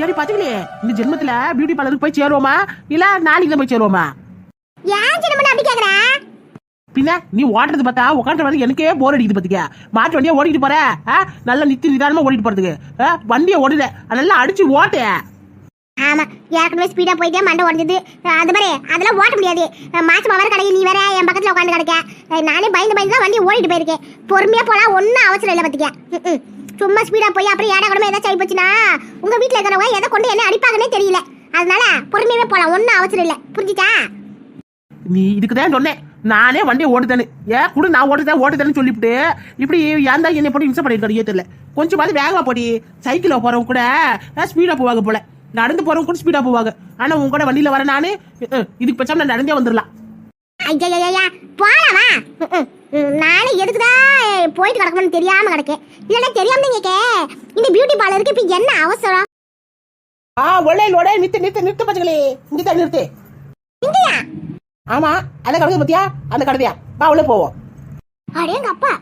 ஏடி பாத்துக்கலையே இந்த ஜென்மத்துல பியூட்டி பார்லருக்கு போய் சேருவோமா? இல்ல நாளைக்கு தான் போய் சேருவோமா? ஏன் பண்ண அப்படி கேக்குற? பின்ன நீ ஓட்டுறது பார்த்தா உட்காந்து வந்து எனக்கே போர் அடிக்குது பாத்துக்க. மாட்டு வண்டியா ஓடிட்டு போற? நல்லா நித்தி நிதானமா ஓடிட்டு போறதுக்கு? வண்டியை ஓடுத நல்லா அடிச்சு ஓட்டு. ஆமா ஏற்கனவே ஸ்பீடா போயிட்டே மண்டை உடஞ்சது அது மாதிரி அதெல்லாம் ஓட்ட முடியாது. மாசம் வர கடைக்கு நீ வேற என் பக்கத்துல உட்காந்து கிடக்க. நானே பயந்து பயந்து தான் வண்டி ஓடிட்டு போயிருக்கேன். பொறுமையா போலாம் ஒன்னும் அவசரம் இல்லை பாத்துக்க. சும்மா ஸ்பீடா போய் அப்புறம் ஏடா கூட ஏதாச்சும் ஆயிப்போச்சுன்னா உங்க வீட்டுல இருக்கிறவங்க எதை கொண்டு என்ன அடிப்பாங்கன்னே தெரியல. அதனால பொறுமையாவே போலாம் ஒன்னும் அவசரம் இல்லை. புரிஞ்சுச்சா? நீ இதுக்கு தான் சொன்னேன். நானே வண்டியை ஓட்டுத்தேன்னு ஏன் கூட நான் ஓட்டுதான் ஓட்டுதேன்னு சொல்லிவிட்டு இப்படி ஏன் தான் என்னை போட்டு இன்சம் பண்ணிருக்காரு தெரியல. கொஞ்சம் மாதிரி வேகமா போடி. சைக்கிளில் போறவங்க கூட ஸ்பீடா போவாங்க போல. நடந்து போறவங்க கூட ஸ்பீடா போவாங்க. ஆனா உங்க கூட வண்டியில வர நானே இதுக்கு பச்சாம நான் நடந்தே வந்துடலாம் ஐயா போலாமா நானே எதுக்குதான் போயிட்டு கிடக்கணும்னு தெரியாம கிடக்கேன். இல்லைன்னா தெரியாம நீங்க இந்த பியூட்டி பார்லருக்கு இப்ப என்ன அவசரம்? ஆ ஒரே ஒரே நிறுத்து நிறுத்து நிறுத்து பச்சங்களே இங்க தான் நிறுத்து. இங்கயா? ஆமா அந்த கடை பத்தியா? அந்த கடையா. வா உள்ள போவோம். அடேங்க அப்பா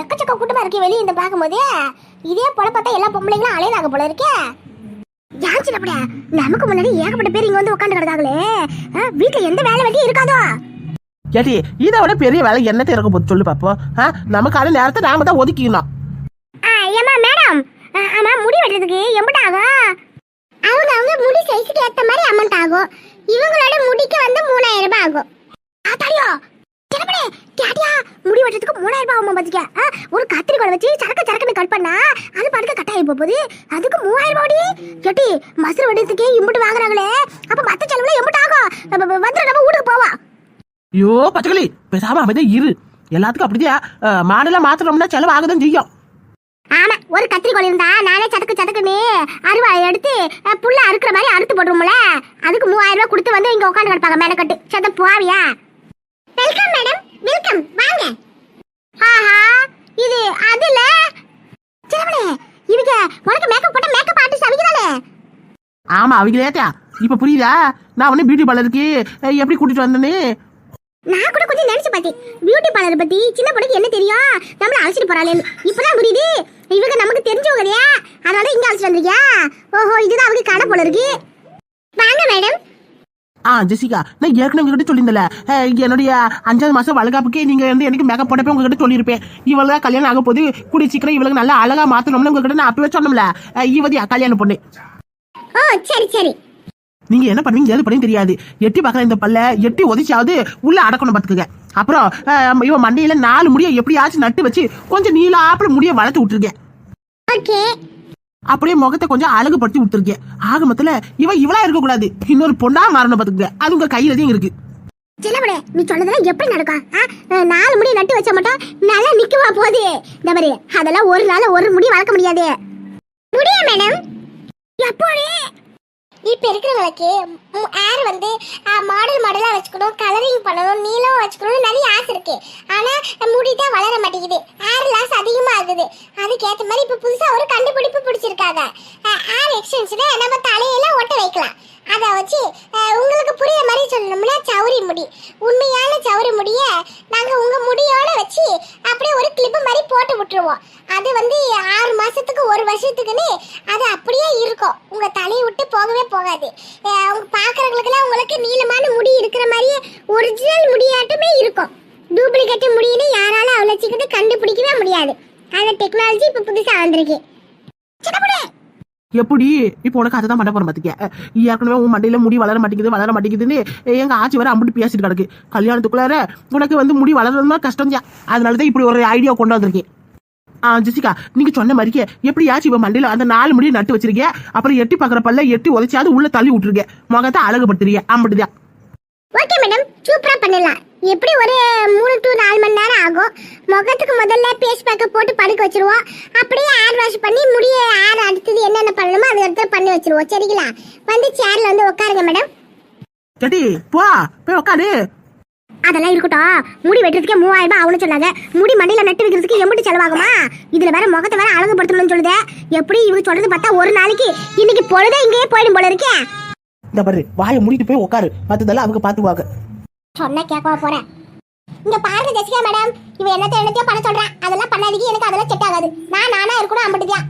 எக்கச்சக்க கூட்டமா இருக்கு வெளிய இந்த பார்க்கும்போது. இதே போல பார்த்தா எல்லா பொம்பளைங்களும் அலையதாக போல இருக்கே. ஏன் சின்னப்படியா நமக்கு முன்னாடி ஏகப்பட்ட பேர் இங்க வந்து உட்காந்து கிடக்காங்களே வீட்டுல எந்த வேலை வெட்டியும் இருக்காதோ. கேட்டி இதை விட பெரிய வேலை என்னத்தை இருக்க போது சொல்லு பாப்போம். ஆ நமக்கான நேரத்தை நாம தான் ஒதுக்கிக்கணும். ஆ, ஏம்மா மேடம். ஆமா முடி வெட்டுறதுக்கு எம்பிட்டு ஆகும் அவங்க அவங்க முடி சைஸுக்கு ஏத்த மாதிரி அமௌண்ட் ஆகும். இவங்களோட முடிக்கு வந்து மூணாயிரம் ரூபாய் ஆகும். ஆத்தாடியோ சின்னப்படே கேட்டியா? முடி வெட்டுறதுக்கு மூணாயிரம் ரூபாய் ஆகும் பாத்துக்க ஆ, ஒரு கத்திரிக்கோலை வச்சு சரக்கு சரக்குன்னு கட் பண்ணா அது படுக்க கட்டாயி போகுது. அதுக்கு மூவாயிரம் ரூபாய் கேட்டி மசுறு வெட்டுறதுக்கே இம்புட்டு வாங்குறாங்களே. அப்ப மத்த செலவுல எம்புட்டு ஆகும். வந்துடும் நம்ம வீட்டுக்கு போவா ஐயோ பச்சைக்கிளி பேசாம அமைதியா இரு. எல்லாத்துக்கும் அப்படிதான் அஹ், மாடெல்லாம் மாத்திரம்னா செலவு ஆகுதான் செய்யும். ஆமா ஒரு கத்திரிக்கோல் இருந்தா நானே சதக்கு சதக்குன்னு அருவா எடுத்து புல்ல அறுக்கிற மாதிரி அறுத்து போட்டுருவோம்ல. அதுக்கு மூவாயிரம் ரூபாய் கொடுத்து வந்து இங்க உட்காந்து கிடப்பாங்க மேனக்கட்டு சத போவியா? வெல்கம் மேடம் வெல்கம் வாங்க. ஆஹா இது அதுல. சின்னவனே இவங்க உனக்கு மேக்கப் போட்ட மேக்கப் ஆர்டிஸ்ட் அவிக்கிறானே ஆமா அவங்களேத்தா இப்ப புரியுதா? நான் உடனே பியூட்டி பார்லருக்கு எப்படி கூட்டிட்டு வந்தேன்னு? நான் கூட கொஞ்சம் நினைச்சு பார்த்தேன். பியூட்டி பார்லர் பத்தி சின்ன பொண்ணுக்கு என்ன தெரியும்? நம்மள அழைச்சிட்டு போறாளேன்னு. இப்பதான் புரியுது. இவங்க நமக்கு தெரிஞ்சவங்க இல்லையா? அதனால இங்க அழைச்சிட்டு வந்திருக்கியா? ஓஹோ இதுதான் அவங்க கடை போல இருக்கு. வாங்க மேடம் ஆ ஜெசிகா நான் ஏற்கனவே உங்ககிட்ட சொல்லியிருந்தல என்னுடைய அஞ்சாவது மாசம் வளகாப்புக்கே நீங்க வந்து எனக்கு மேக்கப் போட்டப்ப உங்ககிட்ட சொல்லியிருப்பேன். இவள கல்யாணம் ஆக போது கூடிய சீக்கிரம் இவளுக்கு நல்லா அழகா மாத்தணும்னு உங்ககிட்ட நான் அப்பவே சொன்னோம்ல. அஹ், ஈவதியா கல்யாணம் பொண்ணு. ஓ சரி சரி. நீங்க என்ன பண்ணுவீங்க ஏது பண்ணி தெரியாது. எட்டி பார்க்கற இந்த பல்ல. எட்டி உதச்சியாவது உள்ள அடக்கணும் பாத்துக்கங்க. அப்புறம் இவன் மண்டையில நாலு முடிய எப்படியாச்சும் நட்டு வச்சு கொஞ்சம் நீளாப்புல முடிய வளர்த்து விட்டுருக்கேன் அப்படியே முகத்தை கொஞ்சம் அழகுபடுத்தி விட்டுருக்கேன் ஆக மொத்தல இவ இவளா இருக்க கூடாது இன்னொரு பொண்ணா மாறணும் பாத்துக்கங்க. அது உங்க கையில தான் இருக்கு. சின்னப்படே நீ சொன்னதெல்லாம் எப்படி நடக்கும்? நாலு முடி நட்டு வச்ச மட்டும் நல்லா நிக்கவா போகுது இந்த மாதிரி அதெல்லாம் ஒரு நாள் ஒரு முடி வளர்க்க முடியாது. முடியும் மேடம்? எப்போடே இப்ப இருக்கிறவங்களுக்கு ஏர் வந்து மாடல் மாடலா வச்சுக்கணும் கலரிங் பண்ணணும் நீளம் வச்சுக்கணும் நிறைய ஆசை இருக்கு. ஆனா முடி தான் வளர மாட்டேங்குது. ஆகுது. அதுக்கேத்த மாதிரி இப்ப புதுசா ஒரு கண்டுபிடிப்பு பிடிச்சிருக்காங்க. ஏர் எக்ஸ்டென்ஷனை நம்ம தலையில ஒட்ட வைக்கலாம். அதை வச்சு உங்களுக்கு புரியுற மாதிரி சொல்லணும்னா சௌரி முடி. உண்மையான சௌரி முடிய நாங்க உங்க முடியோட வச்சு அப்படியே ஒரு கிளிப்பு மாதிரி போட்டு விட்டுருவோம். அது வந்து ஆறு மாசத்துக்கு ஒரு வருஷத்துக்குன்னு அது அப்படியே இருக்கும். உங்க தலையை விட்டு போகவே போகாது. அவங்க பாக்குறவங்களுக்குலாம் உங்களுக்கு நீளமான முடி இருக்கிற மாதிரியே ஒரிஜினல் முடியாட்டுமே இருக்கும். டூப்ளிகேட் முடியுன்னு யாராலும் அவ்வளோ சீக்கிரம் கண்டுபிடிக்கவே முடியாது. அந்த டெக்னாலஜி இப்போ புதுசா வந்திருக்கு. எப்படி? இப்போ உனக்கு அதை தான் பண்ண பாத்துக்க. அஹ், ஏற்கனவே உன் மண்டையில முடி வளர மாட்டேங்குது வளர மாட்டேங்குதுன்னு எங்க ஆச்சி வர அம்பிட்டு பேசிட்டு கிடக்கு. கல்யாணத்துக்குள்ளார உனக்கு வந்து முடி வளர்றதுனா கஷ்டம் தான். அதனாலதான் இப்படி ஒரு ஐடியா கொண்டு வந்திருக்கேன். ஆ ஜெசிகா நீங்க சொன்ன மாதிரிக்கே எப்படியாச்சும் இவன் மண்டையில அந்த நாலு முடியை நட்டு வச்சிருக்கேன் அப்புறம் எட்டி பாக்குற பல்ல எட்டி உதைச்சாது உள்ள தள்ளி விட்டுருக்கேன் முகத்தை அழகுபடுத்துறிய அம்பிட்டுதான் ஓகே மேடம் சூப்பரா பண்ணிடலாம். எப்படி ஒரு மூணு டு நாலு மணி நேரம் ஆகும்? முகத்துக்கு முதல்ல பேஸ்ட் பேக்கப் போட்டு படுக்க வச்சிருவோம். அப்படியே ஹேர் வாஷ் பண்ணி முடிய ஹேர் அடுத்தது என்னென்ன பண்ணணுமோ அதை எடுத்து பண்ணி வச்சிருவோம். சரிங்களா? வந்து சேர்ல வந்து உட்காருங்க மேடம் கேட்டி போ போய் உட்காரு. அதெல்லாம் இருக்கட்டும். முடி வெட்டுறதுக்கே மூவாயிரம் ரூபாய் ஆகும்னு சொன்னாங்க. முடி மண்டையில நட்டு வைக்கிறதுக்கு எம்பிட்டு செலவாகுமா? இதுல வேற முகத்தை வேற அழகுபடுத்தணும்னு சொல்லுது. எப்படி இவங்க சொல்றது பார்த்தா ஒரு நாளைக்கு இன்னைக்கு பொழுதே இங்கேயே போயிடும் போல இருக்கே. இந்த பாரு வாயை மூடிட்டு போய் உட்காரு. மத்ததெல்லாம் அவங்க பாத்துக்குவாங்க சொன்ன கேட்கவா போறேன். இங்க பாருங்க ஜெசிகா மேடம். இவ என்னத்த என்னத்தையோ பண்ண சொல்றான் அதெல்லாம் பண்ணாதீங்க. எனக்கு அதெல்லாம் செட் ஆகாது. நான் நானா இருக்கணும் அம்பிட்டுதான்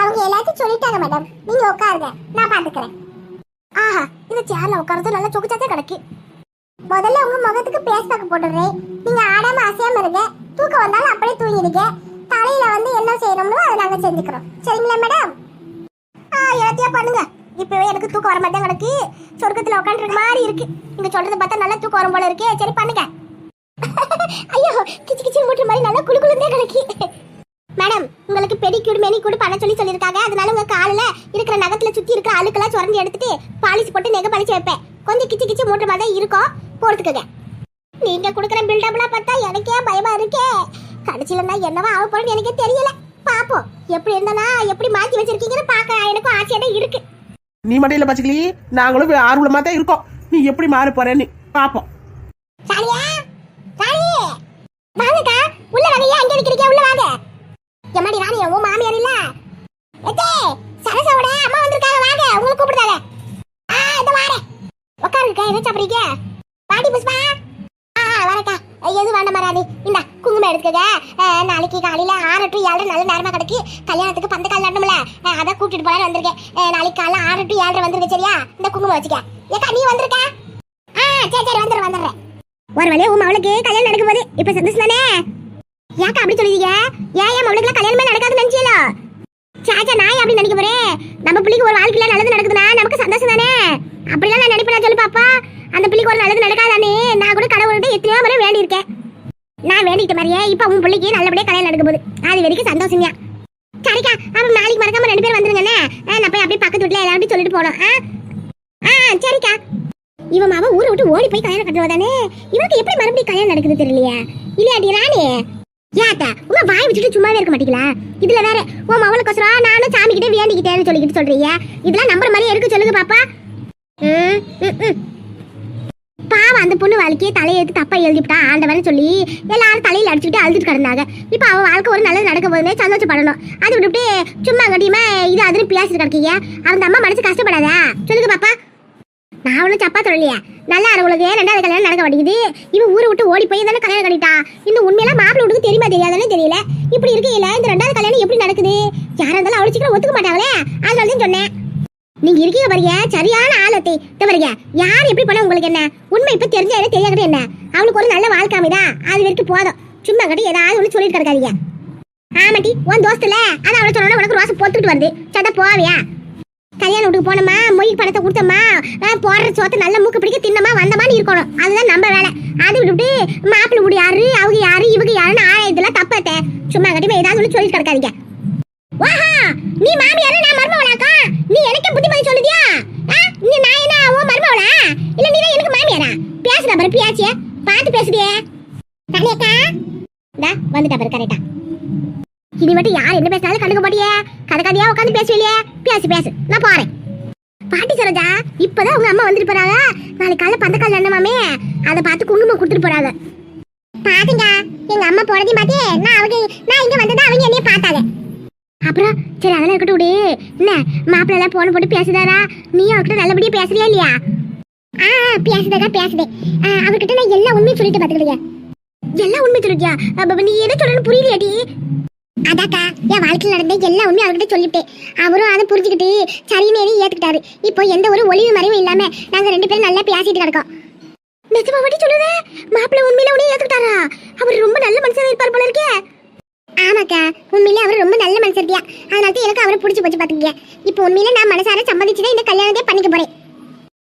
அவங்க எல்லாத்தையும் சொல்லிட்டாங்க மேடம். நீங்க உட்காருங்க. நான் பாத்துக்கிறேன். ஆஹா இந்த சேர்ல உட்காரது நல்லா சொக்குச்சாத்தே கிடக்கு. முதல்ல உங்க முகத்துக்கு பேஸ் பேக் போட்டுறேன் நீங்க ஆடாம அசையாம இருங்க. தூக்கம் வந்தாலும் அப்படியே தூங்கிடுங்க. தலையில வந்து என்ன செய்யணும்னோ அதை நாங்க செஞ்சுக்கிறோம். சரிங்களா மேடம்? ஆ எல்லாத்தையும் பண்ணுங்க. இப்பவே எனக்கு தூக்கம் வர மாதிரி கிடக்கு. சொர்க்கத்துல உட்காந்துருக்க மாதிரி இருக்கு. நீங்க சொல்றது பார்த்தா நல்லா தூக்கம் வரும் போல இருக்கே. சரி பண்ணுங்க. ஐயோ கிச்சு கிச்சு மூட்டுற மாதிரி நல்லா குளு குளுந்தே கிடக்கு. மேடம் உங்களுக்கு பெடிக்யூர் மெனிக்யூர் பண்ண சொல்லி சொல்லியிருக்காங்க. அதனால உங்க காலில் இருக்கிற நகத்துல சுத்தி இருக்கிற அழுக்கெல்லாம் சுரண்டி எடுத்துட்டு பாலிஷ் போட்டு நெக பழிச்சு வைப்பேன். கொஞ்சம் கிச்சு கிச்சு மூட்டுற மாதிரி தான் இருக்கும் போறதுக்குங்க நீங்க கொடுக்குற பில்டப்லாம் பார்த்தா எனக்கே பயமா இருக்கே. கடைசியில நான் என்னவா ஆக போறேன்னு எனக்கே தெரியல. பாப்போம். எப்படி இருந்தானா எப்படி மாத்தி வச்சிருக்கீங்கன்னு பார்க்க. எனக்கும் ஆசையா தான் இருக்கு. நீ மட்டும் இல்ல பச்சைக்கிளி நாங்களும் ஆர்வலமா தான் இருக்கோம். நீ எப்படி மாற போறேன்னு பாப்போம். ராணியா ராணி! வாங்கக்கா. உள்ள வாங்க. ஏன் அங்க நிக்கிறீங்க? உள்ள வாங்க. எம்மாடி ராணி உன் மாமியார் இல்ல? எத்தே சரசாவோட அம்மா வந்திருக்காங்க. வாங்க. உங்களை கூப்பிடுறாங்க ஆ இந்த வாரேன். உட்காருங்க என்ன சாப்பிடுறீங்க பாட்டி புஷ்பா ஆ ஆ, வரக்கா எது வேண்டாம் மராதி இந்த குங்குமம் நாளைக்கு காலையில ஆறு டு ஏழரை நல்ல நேரமா கிடைக்கி. கல்யாணத்துக்கு பந்த கால் நடணும்ல அதான் கூட்டிட்டு போய் வந்திருக்கேன். நாளைக்கு காலைல ஆறு டு ஏழரை வந்துருக்க சரியா? இந்த குங்குமம் வச்சுக்க. ஏக்கா நீ வந்திருக்க? ஆ சரி சரி வந்துடுறேன் வந்துடுறேன். ஒரு வழியே உன் மவளுக்கு கல்யாணம் நடக்கும் போது இப்ப சந்தோஷம் தானே? ஏக்கா அப்படி சொல்லுவீங்க ஏன் என் மவளுக்கு கல்யாணமே நடக்காதுன்னு நினச்சியலோ? சாச்சா நான் அப்படி நினைக்க போறேன்? நம்ம பிள்ளைக்கு ஒரு வாழ்க்கையில நல்லது நடக்குதுன்னா நமக்கு சந்தோஷம் தானே? அப்படிலாம் நான் நினைப்பேன் சொல்லு பாப்பா. அந்த பிள்ளைக்கு ஒரு நல்லது நடக்காதானே? நான் கூட கடவுள்கிட்ட எத்தனையோ முறை வேண்டியிருக்கேன். நான் வேண்டிக்கிட்ட மாதிரியே இப்போ உன் பிள்ளைக்கு நல்லபடியாக கல்யாணம் நடக்கும் போது அது வரைக்கும் சந்தோஷம்யா. சரிக்கா அப்போ நாளைக்கு மறக்காம ரெண்டு பேரும் வந்துருங்கண்ணே. நான் போய் அப்படியே பக்கத்து வீட்டில் எல்லாரும் சொல்லிட்டு போனோம் ஆ ஆ சரிக்கா. இவன் மாவன் ஊரை விட்டு ஓடி போய் கல்யாணம் கட்டுவா தானே? இவனுக்கு எப்படி மறுபடியும் கல்யாணம் நடக்குது தெரியலையா? இல்லையாடி ராணி? ஏத்தா உங்க வாய் வச்சுட்டு சும்மாவே இருக்க மாட்டீங்களா? இதுல வேற உன் மவளுக்கோசரம் நானும் சாமி கிட்டே வேண்டிக்கிட்டேன்னு சொல்லிக்கிட்டு சொல்றீங்க. இதெல்லாம் நம்புற மாதிரி இருக்கு சொல்லுங்க பாப்பா? ம், ம். பாவம் அந்த பொண்ணு வாழ்க்கையே தலையெழுத்து தப்பா எழுதிவிட்டா ஆண்டவன் சொல்லி எல்லாரும் தலையில அடிச்சுட்டு அழுதுட்டு கிடந்தாங்க. இப்போ அவன் வாழ்க்கை ஒரு நல்லது நடக்க போதுமே சந்தோஷப்படணும். அது விட்டுட்டு சும்மா கட்டியுமா இது அதுன்னு பியாசிட்டு கிடக்கீங்க? அந்த அம்மா மனசு கஷ்டப்படாதா. சொல்லுங்க பாப்பா. நான் ஒன்றும் சப்பா சொல்லலையே. நல்லா இருக்கவங்களுக்கு ரெண்டாவது கல்யாணம் நடக்க மாட்டேங்குது? இவன் ஊரை விட்டு ஓடி போய் தானே கல்யாணம் கட்டிட்டா? இந்த உண்மையெல்லாம் மாப்பிள்ளை வீட்டுக்கு தெரியுமா தெரியாதானே தெரியல. இப்படி இருக்கையில இந்த ரெண்டாவது கல்யாணம் எப்படி நடக்குது? யாரா இருந்தாலும் அவ்வளவு சீக்கிரம் ஒத்துக்க மாட்டாங்களே. அதனால தான் சொன்னேன். நீங்க இருக்கீங்க பாருங்க சரியான ஆளத்தை இந்த பாருங்க யார் எப்படி பண்ண உங்களுக்கு என்ன? உண்மை இப்ப தெரிஞ்ச என்ன தெரியாத என்ன? அவளுக்கு ஒரு நல்ல வாழ்க்கை அமைதா? அது வரைக்கும் போதும். சும்மா கட்டி ஏதாவது ஒண்ணு சொல்லிட்டு கிடக்காதீங்க. ஆமாட்டி உன் தோஸ்துல அது அவளை சொன்னா உனக்கு ரோசை பொத்துக்கிட்டு வருது. சட்டா போவியா? கல்யாணம் வீட்டுக்கு போனோமா மொய் பணத்தை கொடுத்தோமா போடுற சோத்த நல்ல மூக்கு பிடிக்க தின்னமா வந்தமான்னு இருக்கணும். அதுதான் நம்ம வேலை. அது விட்டுட்டு மாப்பிள்ளை வீடு யாரு அவங்க யாரு இவங்க யாருன்னு ஆ இதெல்லாம் சும்மா கட்டி ஏதாவது ஒன்று சொல்லிட்டு கிடக்காதீங்க. வாஹா நீ மாமியாரா நான் மருமவளாக்கா நீ எனக்கு புத்திமதி சொல்லுதியா? ஆ நீ நான் என்ன உன் மருமவளா இல்ல நீ தான் எனக்கு மாமியாரா? பேசுற பாரு பியாச்சிய. பார்த்து பேசுதியே ராணியக்கா டா வந்துட்டா பாரு கரெக்டா இனி மட்டும் யார் என்ன பேசினாலும் கண்டுக்க மாட்டியே. கதை கதையா உட்காந்து பேசுவீங்களே பேசு பேசு நான் போறேன். பாட்டி சரோஜா இப்பதான் உங்க அம்மா வந்துட்டு போறாங்க. நாளைக்கு காலைல பந்தக்கால் நன்னமாமே அதை பார்த்து குங்குமம் கொடுத்துட்டு போறாங்க. பாத்துங்க எங்க அம்மா போறதையும் பார்த்தே நான் அவங்க நான் இங்க வந்ததா அவங்க என்னைய பார்த்தாங்க. அப்புறம் சரி அதெல்லாம் இருக்கட்டும் விடு. என்ன மாப்பிள்ள எல்லாம் போன் போட்டு பேசுதாரா? நீ அவர்கிட்ட நல்லபடியா பேசுறியா இல்லையா? ஆ பேசுதாக்கா பேசுதே. அவர்கிட்ட நான் எல்லா உண்மையும் சொல்லிட்டு பாத்துக்கலையா எல்லா உண்மையும் சொல்லிட்டியா? அப்ப நீ எதை சொல்லணும் புரியலையாடி? அதாக்கா என் வாழ்க்கையில் நடந்த எல்லா உண்மையும் அவர்கிட்ட சொல்லிவிட்டேன் அவரும் அதை புரிஞ்சுக்கிட்டு சரின்னு ஏத்துக்கிட்டாரு. இப்போ எந்த ஒரு ஒளிவு மறைவும் இல்லாம நாங்க ரெண்டு பேரும் நல்லா பேசிட்டு கிடக்கோம். நிஜமா வட்டி சொல்லுவேன் மாப்பிள்ளை உண்மையில உடனே ஏத்துக்கிட்டாரா? அவர் ரொம்ப நல்ல மனுஷனா இருப்பார் போல இருக்கே. ஆமாக்கா உண்மையிலே அவர் ரொம்ப நல்ல மனுஷர்த்தியா அதனால தான் எனக்கு அவரை பிடிச்சி போச்சு பாத்துக்கங்க. இப்போ உண்மையில நான் மனசார சம்மதிச்சுதான் இந்த கல்யாணத்தை பண்ணிக்க போறேன்.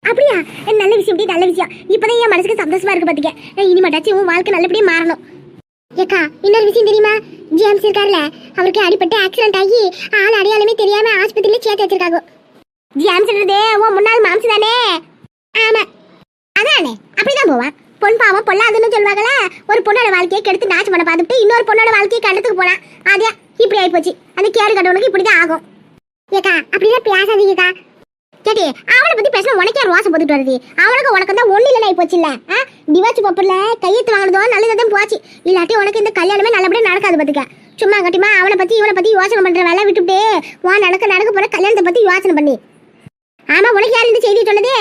அப்படியா? நல்ல விஷயம் இப்படி நல்ல விஷயம். இப்பதான் என் மனசுக்கு சந்தோஷமா இருக்கு பார்த்தீங்க இனி மட்டாச்சும் உன் வாழ்க்கை நல்லபடியாக மாறணும். ஏக்கா இன்னொரு விஷயம் தெரியுமா? ஜேம்ஸ் இருக்கார்ல அவருக்கு அடிபட்டு ஆக்சிடென்ட் ஆகி ஆள் அடையாளமே தெரியாம ஆஸ்பத்திரியில சேர்த்து வச்சிருக்காங்க. ஜேம்ஸ்ன்றதே உன் முன்னாள் மாம்சு தானே? ஆமா. அதானே? அப்படிதான் போவான். பொன் பாவம் பொல்லாதுன்னு சொல்லுவாங்களே ஒரு பொண்ணோட வாழ்க்கையை கெடுத்து நாச்சு பண்ண பார்த்துட்டு இன்னொரு பொண்ணோட வாழ்க்கையை கடத்துக்கு போனா அதே இப்படி ஆயி போச்சு அந்த கேடு கட்டவனுக்கு இப்படிதான் ஆகும். ஏக்கா அப்படிதான் பேசாதீங்கக்கா கேட்டி அவளை பத்தி பேசினா உனக்கே ரோசம் போட்டுட்டு வருது. அவளுக்கு உனக்கு தான் ஒண்ணு இல்லைனா போச்சு இல்ல. டிவாச்சு பப்பர்ல கையெழுத்து வாங்கினதோ நல்லதான் போச்சு. இல்லாட்டி உனக்கு இந்த கல்யாணமே நல்லபடியா நடக்காது பாத்துக்க. சும்மா கட்டிமா அவனை பத்தி இவனை பத்தி யோசனை பண்ற வேலை விட்டுட்டு உன் நடக்க நடக்க போற கல்யாணத்தை பத்தி யோசனை பண்ணி. ஆமா உனக்கு யார் இந்த செய்தி சொன்னதே?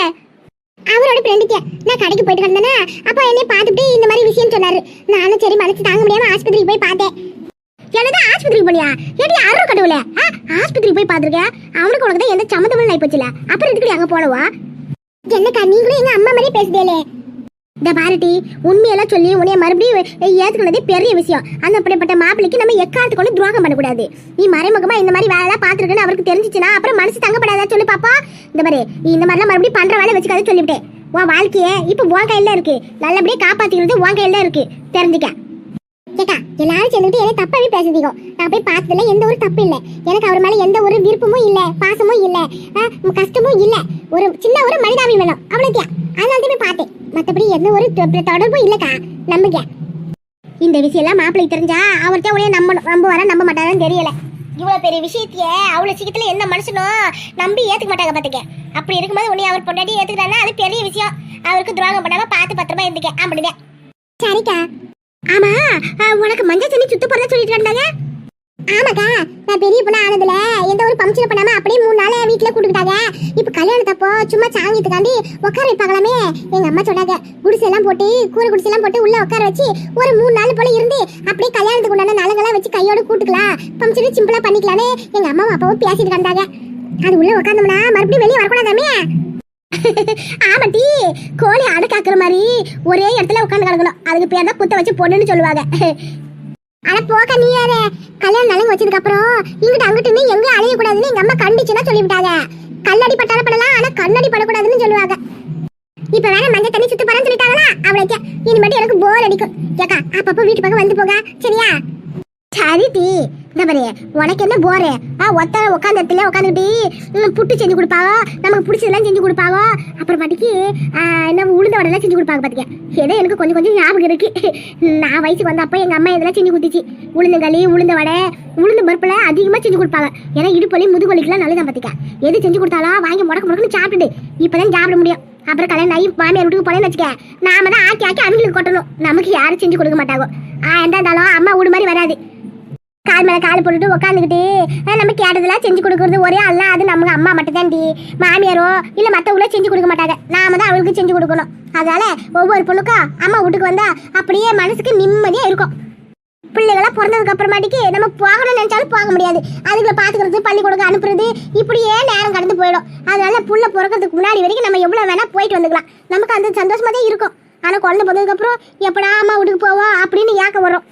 அவரோட ஃப்ரெண்டுக்கு நான் கடைக்கு போயிட்டு வந்தேனா அப்போ என்னை பார்த்துட்டு இந்த மாதிரி விஷயம் சொன்னாரு. நானும் சரி மனசு தாங்க முடியாம ஆஸ்பத்திரிக்கு போய் பார்த்தேன். என்னது ஆஸ்பத்திரிக்கு போனியா? ஏடி அருள் கடவுளே? ஆ, ஆஸ்பத்திரிக்கு போய் பார்த்துருக்கேன் அவனுக்கு உனக்கு தான் எந்த சம்மந்தமும் ஆகி போச்சுல. அப்புறம் எதுக்கு அங்கே போனவா? என்னக்கா நீங்களும் எங்க அம்மா மாதிரியே பேசுதேலே. இந்த பாரதி உண்மையெல்லாம் சொல்லி உன்னைய மறுபடியும் ஏத்துக்கினதே பெரிய விஷயம். அந்த அப்படிப்பட்ட மாப்பிளைக்கு நம்ம எக்காலத்து கொண்டு துரோகம் பண்ணக்கூடாது. நீ மறைமுகமா இந்த மாதிரி வேலை பார்த்துருக்குன்னு அவருக்கு தெரிஞ்சிச்சுன்னா அப்புறம் மனசு தங்கப்படாதா சொல்லு பாப்பா. இந்த மாதிரி நீ இந்த மாதிரிலாம் மறுபடியும் பண்ற வேலை வச்சுக்காத சொல்லிவிட்டேன். உன் வாழ்க்கைய இப்போ உன் கையில இருக்கு. நல்லபடியா காப்பாத்திக்கிறது உன் கையில இருக்கு. தெரிஞ்சுக்க. கேட்டா எல்லாரும் சேர்ந்துட்டு எதை தப்பாவே பேசுதீங்க? நான் போய் பார்த்ததுல எந்த ஒரு தப்பு இல்ல. எனக்கு அவர் மேல எந்த ஒரு விருப்பமும் இல்ல பாசமும் இல்ல கஷ்டமும் இல்ல. ஒரு சின்ன ஒரு மனிதாபி வேணும் அவ்வளவுதான். அதனால தான் போய் பார்த்தேன். மத்தபடி எந்த ஒரு தொ- தொடர்பும் இல்லக்கா நம்புங்க. இந்த விஷயம் எல்லாம் மாப்பிள்ளை தெரிஞ்சா அவர்கிட்ட உடனே நம்ப நம்ப வர நம்ப மாட்டாரான்னு தெரியல. இவ்வளவு பெரிய விஷயத்தைய அவ்வளவு சீக்கிரத்துல எந்த மனுஷனும் நம்பி ஏத்துக்க மாட்டாங்க பாத்துக்க. அப்படி இருக்கும்போது உன்னை அவர் பொண்டாட்டி ஏத்துக்கிறான்னா அது பெரிய விஷயம். அவருக்கு துரோகம் பண்ணாம பார்த்து பத்திரமா இருந்துக்க அப்படிதான். சரிக்கா. ஆமா உனக்கு மஞ்சள் தண்ணி சுத்த போறதா சொல்லிட்டு இருந்தாங்க ஆமாக்கா நான் பெரிய பொண்ணு ஆனதுல எந்த ஒரு பம்ப்ஷன் பண்ணாம அப்படியே மூணு நாள் வீட்டுல கூட்டுக்கிட்டாங்க. இப்ப கல்யாணத்தப்போ சும்மா சாங்கியத்துக்காண்டி உட்கார வைப்பாங்களாமே. எங்க அம்மா சொன்னாங்க குடிசை எல்லாம் போட்டு கூரை குடிசை எல்லாம் போட்டு உள்ள உட்கார வச்சு ஒரு மூணு நாள் போல இருந்து அப்படியே கல்யாணத்துக்கு உண்டான நலங்கெல்லாம் வச்சு கையோட கூட்டுக்கலாம். பம்ப்ஷன் சிம்பிளா பண்ணிக்கலாமே எங்க அம்மாவும் அப்பாவும் பேசிட்டு இருந்தாங்க அது உள்ள உட்காந்தோம்னா மறுபடியும் வெளியே வரக்கூடாதாமே? ஆமாட்டி கோழி அடை காக்குற மாதிரி ஒரே இடத்துல உட்காந்து கிடக்கணும். அதுக்கு பேர் தான் குத்த வச்சு பொண்ணுன்னு சொல்லுவாங்க. அட போக நீ யாரு கல்யாணம் நலங்கு வச்சதுக்கு அப்புறம் இங்கிட்ட அங்கிட்டு எங்க அழிய கூடாதுன்னு எங்க அம்மா கண்டிச்சுன்னா சொல்லிவிட்டாங்க. கல்லடி பட்டால படலாம் ஆனா கண்ணடி படக்கூடாதுன்னு சொல்லுவாங்க. இப்ப வேணா மஞ்சள் தண்ணி சுத்து போறேன்னு சொல்லிட்டாங்களா? அவளைக்கு இனிமேட்டு எனக்கு போர் அடிக்கும். ஏக்கா அப்பப்போ வீட்டு பக்கம் வந்து போக சரியா? சரி இந்த பாரு உனக்கு என்ன போரு ஆ ஒத்த உட்காந்த இடத்துல உட்காந்துக்கிட்டு புட்டு செஞ்சு கொடுப்பாவோ? நமக்கு பிடிச்சதெல்லாம் செஞ்சு கொடுப்பாவோ? அப்புறம் பாட்டிக்கு என்ன உளுந்த வடைலாம் செஞ்சு கொடுப்பாங்க பாத்துக்க ஏதோ எனக்கு கொஞ்சம் கொஞ்சம் ஞாபகம் இருக்கு. நான் வயசுக்கு வந்தப்போ எங்க அம்மா இதெல்லாம் செஞ்சு கொடுத்துச்சு. உளுந்தங்களி உளுந்த வடை உளுந்த பருப்புல அதிகமா செஞ்சு கொடுப்பாங்க. ஏன்னா இடுப்பலி முதுகொலிக்கெல்லாம் நல்லதான் பாத்தீங்க எது செஞ்சு கொடுத்தாலும் வாங்கி முடக்கு முடக்குன்னு சாப்பிட்டுடு இப்பதான் சாப்பிட முடியும். அப்புறம் கல்யாணம் ஆகி மாமியார் வீட்டுக்கு போனேன்னு வச்சுக்க நாம தான் ஆக்கி ஆக்கி அவங்களுக்கு கொட்டணும். நமக்கு யாரும் செஞ்சு கொடுக்க மாட்டாங்க. ஆ எந்த இருந்தாலும் அம்மா வீடு மாதிரி வராது. கால் மேல கால் போட்டுட்டு உட்காந்துக்கிட்டு நம்ம கேட்டதெல்லாம் செஞ்சு கொடுக்கறது ஒரே ஆள்லாம் அது நம்ம அம்மா மட்டும் டி மாமியாரோ இல்ல மத்தவங்களோ செஞ்சு கொடுக்க மாட்டாங்க. நாம தான் அவளுக்கு செஞ்சு கொடுக்கணும். அதனால ஒவ்வொரு பொண்ணுக்கும் அம்மா வீட்டுக்கு வந்தா அப்படியே மனசுக்கு நிம்மதியா இருக்கும். பிள்ளைகளா பிறந்ததுக்கு அப்புறமாட்டிக்கு நம்ம போகணும்னு நினைச்சாலும் போக முடியாது. அதுகளை பாத்துக்கிறது பள்ளிக்கூடம் அனுப்புறது இப்படியே நேரம் கடந்து போயிடும். அதனால புள்ள பிறக்கிறதுக்கு முன்னாடி வரைக்கும் நம்ம எவ்வளவு வேணா போயிட்டு வந்துக்கலாம். நமக்கு அந்த சந்தோஷமா தான் இருக்கும். ஆனா குழந்தை பிறந்ததுக்கு அப்புறம் எப்படா அம்மா வீட்டுக்கு போவோம் அப்படின்னு ஏக்கம் வரும்.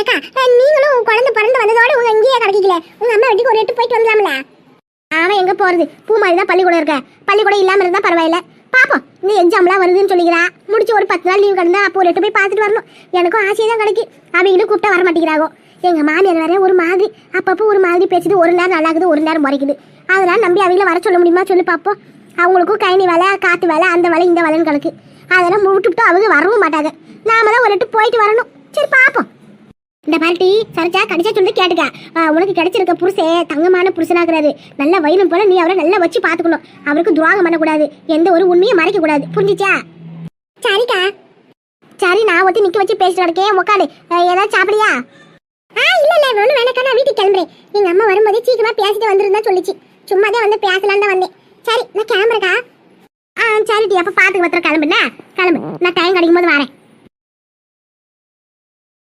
ஏக்கா நீங்களும் உங்க குழந்தை பிறந்து வந்ததோட உங்க இங்கேயே கிடைக்கல உங்க அம்மா வீட்டுக்கு ஒரு எட்டு போயிட்டு வந்துடலாம்ல? அவன் எங்க போறது? பூ மாதிரி தான் பள்ளிக்கூடம் இருக்க. பள்ளிக்கூடம் இல்லாம இருந்தா பரவாயில்ல. பாப்போம் நீ எக்ஸாம்லாம் வருதுன்னு சொல்லிக்கிறா. முடிச்சு ஒரு பத்து நாள் லீவ் கிடந்தா அப்போ ஒரு எட்டு போய் பார்த்துட்டு வரணும். எனக்கும் ஆசை தான் கிடைக்கு. அவங்களும் கூப்பிட்டா வர மாட்டேங்கிறாங்க. எங்க மாமியார் வேற ஒரு மாதிரி அப்பப்போ ஒரு மாதிரி பேசிட்டு ஒரு நேரம் நல்லா இருக்குது ஒரு நேரம் முறைக்குது. அதெல்லாம் நம்பி அவங்கள வர சொல்ல முடியுமா சொல்லி பார்ப்போம் அவங்களுக்கும் கைனி வேலை காத்து வேலை அந்த வேலை இந்த வேலைன்னு கிடக்கு. அதெல்லாம் விட்டுவிட்டு அவங்க வரவும் மாட்டாங்க. நாம தான் ஒரு எட்டு போயிட்டு வரணும். சரி பார்ப்போம் இந்த பால்ட்டி சரிச்சா கடிச்சா சொல்லி கேட்டுக்க. உனக்கு கிடைச்சிருக்க புருஷே தங்கமான புருஷனாகிறாரு நல்ல வயிறும் போல நீ அவரை நல்லா வச்சு பாத்துக்கணும் அவருக்கு துரோகம் பண்ணக்கூடாது. எந்த ஒரு உண்மையும் மறைக்க கூடாது புரிஞ்சுச்சா? சரிக்கா. சரி நான் ஒத்தி நிக்க வச்சு பேசிட்டு இருக்கேன் உக்காடு. ஏதாவது சாப்பிடியா ஆ இல்ல இல்ல. ஒண்ணு வேணக்கா நான் வீட்டுக்கு கிளம்புறேன். எங்க அம்மா வரும்போது சீக்கிரமா பேசிட்டு வந்துருந்தா சொல்லிச்சு. சும்மா தான் வந்து பேசலான்னு தான் வந்தேன். சரி நான் கிளம்புறக்கா ஆ சரிடி. அப்ப பாத்துக்கு பத்திரம் கிளம்புனா கிளம்பு. நான் டைம் கிடைக்கும் போது வரேன்.